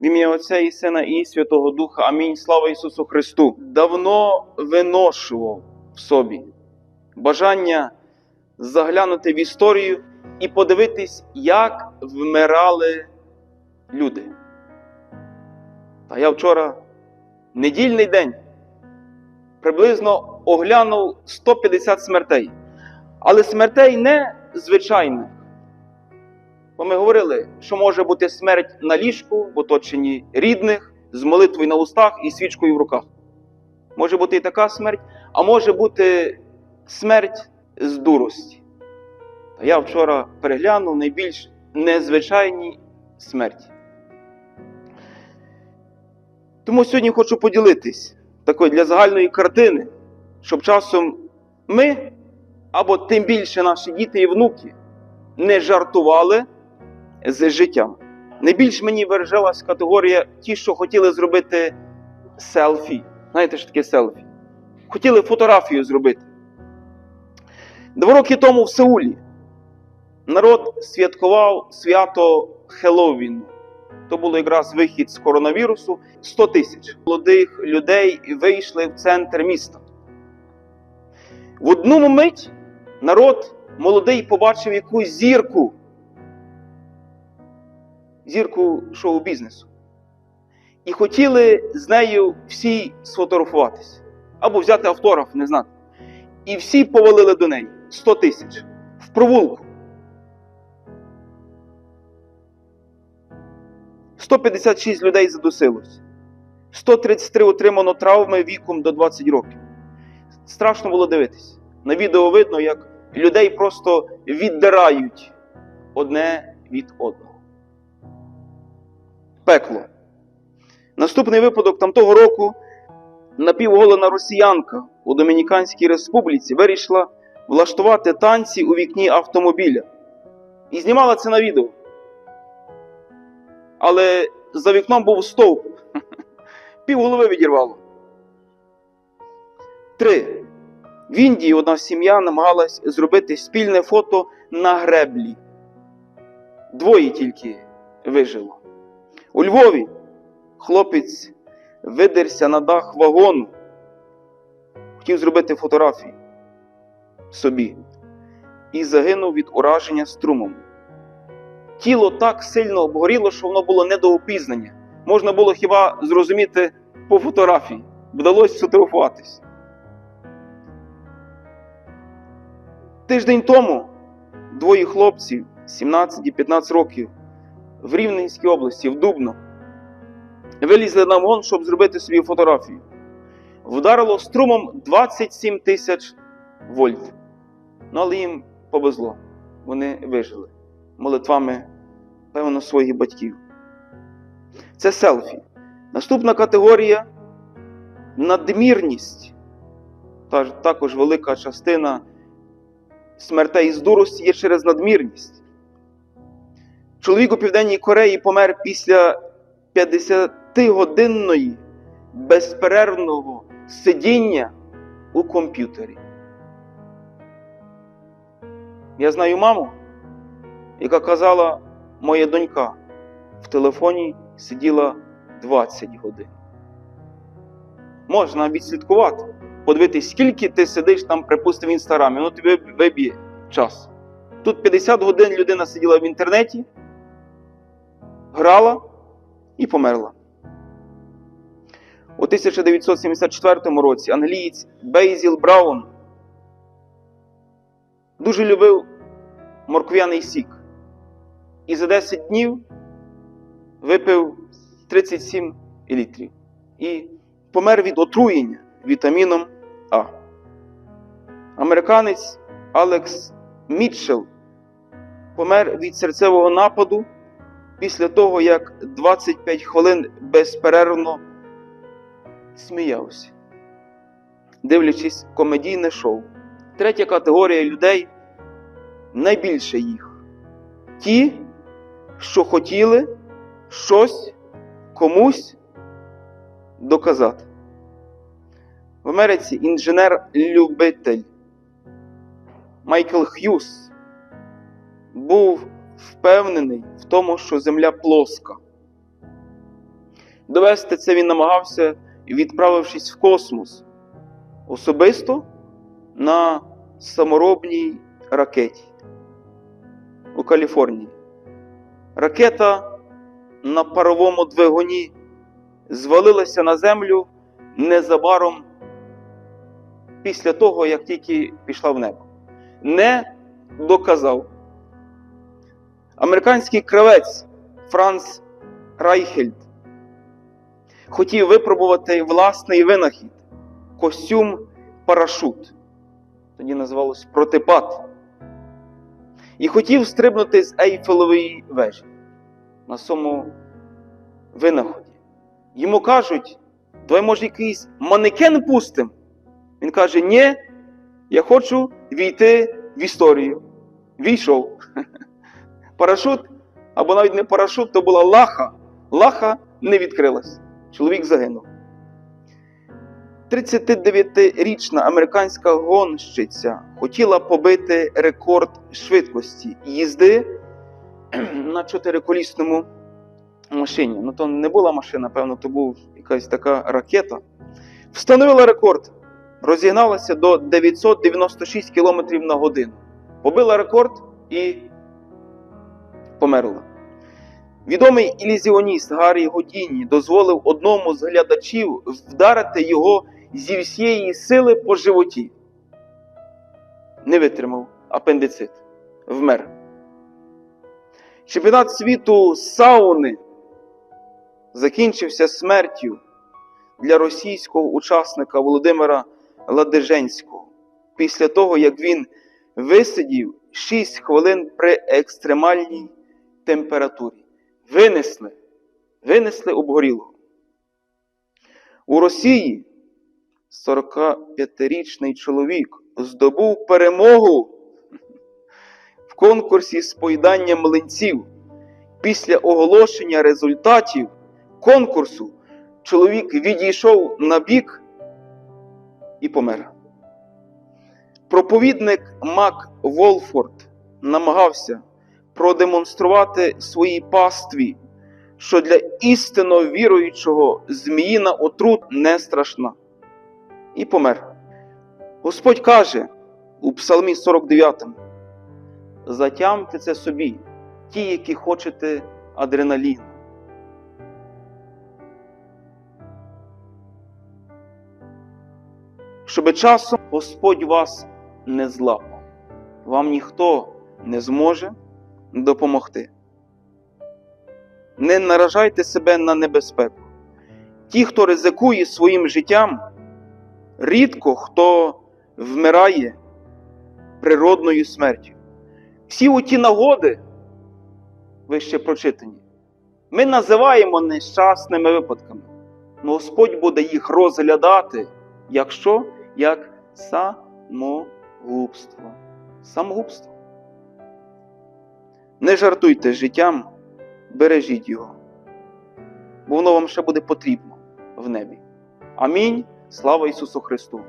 В ім'я Отця і Сина і Святого Духа. Амінь. Слава Ісусу Христу. Давно виношував в собі бажання заглянути в історію і подивитись, як вмирали люди. Та я вчора, недільний день, приблизно оглянув 150 смертей. Але смертей не звичайних. Бо ми говорили, що може бути смерть на ліжку, в оточенні рідних, з молитвою на устах і свічкою в руках. Може бути і така смерть, а може бути смерть з дурості. Та я вчора переглянув найбільш незвичайні смерті. Тому сьогодні хочу поділитись такою для загальної картини, щоб часом ми, або тим більше наші діти і внуки, не жартували з життям. Найбільш мені виражалась категорія ті, що хотіли зробити селфі. Знаєте, що таке селфі? Хотіли фотографію зробити. Два роки тому в Сеулі народ святкував свято Хеллоуіну. То було якраз вихід з коронавірусу. 100 тисяч молодих людей вийшли в центр міста. В одну мить народ молодий побачив якусь зірку. Зірку шоу-бізнесу. І хотіли з нею всі сфотографуватися. Або взяти автограф, не знати. І всі повалили до неї 100 тисяч в провулку. 156 людей задусилось. 133 отримано травми віком до 20 років. Страшно було дивитись. На відео видно, як людей просто віддирають одне від одного. Пекло. Наступний випадок там того року напівголена росіянка у Домініканській республіці вирішила влаштувати танці у вікні автомобіля. І знімала це на відео. Але за вікном був стовп. Півголови відірвало. Три. В Індії одна сім'я намагалась зробити спільне фото на греблі. Двоє тільки вижило. У Львові хлопець видерся на дах вагону. Хотів зробити фотографії собі і загинув від ураження струмом. Тіло так сильно обгоріло, що воно було не до опізнання. Можна було хіба зрозуміти по фотографії. Вдалося сфотографуватись. Тиждень тому двоє хлопців 17 і 15 років в Рівненській області, в Дубно, вилізли на вагон, щоб зробити собі фотографію. Вдарило струмом 27 тисяч вольт. Ну, але їм повезло. Вони вижили молитвами, певно, своїх батьків. Це селфі. Наступна категорія надмірність. Також велика частина смертей з дурості є через надмірність. Чоловік у Південній Кореї помер після 50-годинної безперервного сидіння у комп'ютері. Я знаю маму, яка казала, моя донька в телефоні сиділа 20 годин. Можна відслідкувати, подивитись, скільки ти сидиш там, припустимо, в інстаграмі, воно тобі виб'є час. Тут 50 годин людина сиділа в інтернеті, грала і померла. У 1974 році англієць Бейзіл Браун дуже любив морквяний сік. І за 10 днів випив 37 літрів. І помер від отруєння вітаміном А. Американець Алекс Мітчелл помер від серцевого нападу після того, як 25 хвилин безперервно сміявся, дивлячись комедійне шоу. Третя категорія людей найбільше їх. Ті, що хотіли щось комусь доказати. В Америці інженер-любитель Майкл Х'юз був впевнений в тому, що Земля плоска. Довести це він намагався, відправившись в космос особисто на саморобній ракеті у Каліфорнії. Ракета на паровому двигуні звалилася на землю незабаром після того, як тільки пішла в небо. Не доказав. Американський кравець Франц Райхельд хотів випробувати власний винахід костюм парашут. Тоді називалось протипад. І хотів стрибнути з Ейфелевої вежі на самому винаході. Йому кажуть, давай, може, якийсь манекен пустим. Він каже: Ні, я хочу війти в історію. Війшов. Парашут, або навіть не парашут, то була лаха. Лаха не відкрилась. Чоловік загинув. 39-річна американська гонщиця хотіла побити рекорд швидкості їзди на чотириколісному машині. Ну, то не була машина, певно, то була якась така ракета. Встановила рекорд, розігналася до 996 км на годину. Побила рекорд і померла. Відомий ілюзіоніст Гаррі Годіні дозволив одному з глядачів вдарити його зі всієї сили по животі. Не витримав апендицит. Вмер. Чемпіонат світу сауни закінчився смертю для російського учасника Володимира Ладиженського після того, як він висидів 6 хвилин при екстремальній температурі. Винесли, винесли обгорілого. У Росії 45-річний чоловік здобув перемогу в конкурсі з поїдання млинців. Після оголошення результатів конкурсу чоловік відійшов на бік і помер. Проповідник Мак Волфорд намагався продемонструвати своїй пастві, що для істинно віруючого зміїна отрут не страшна. І помер. Господь каже у Псалмі 49: Затямте це собі, ті, які хочете адреналіну. Щоби часом Господь вас не злапав, вам ніхто не зможе допомогти. Не наражайте себе на небезпеку. Ті, хто ризикує своїм життям, рідко хто вмирає природною смертю. Всі оті нагоди, вище прочитані, ми називаємо нещасними випадками. Но Господь буде їх розглядати, якщо як самогубство. Самогубство. Не жартуйте з життям, бережіть його, бо воно вам ще буде потрібно в небі. Амінь. Слава Ісусу Христу!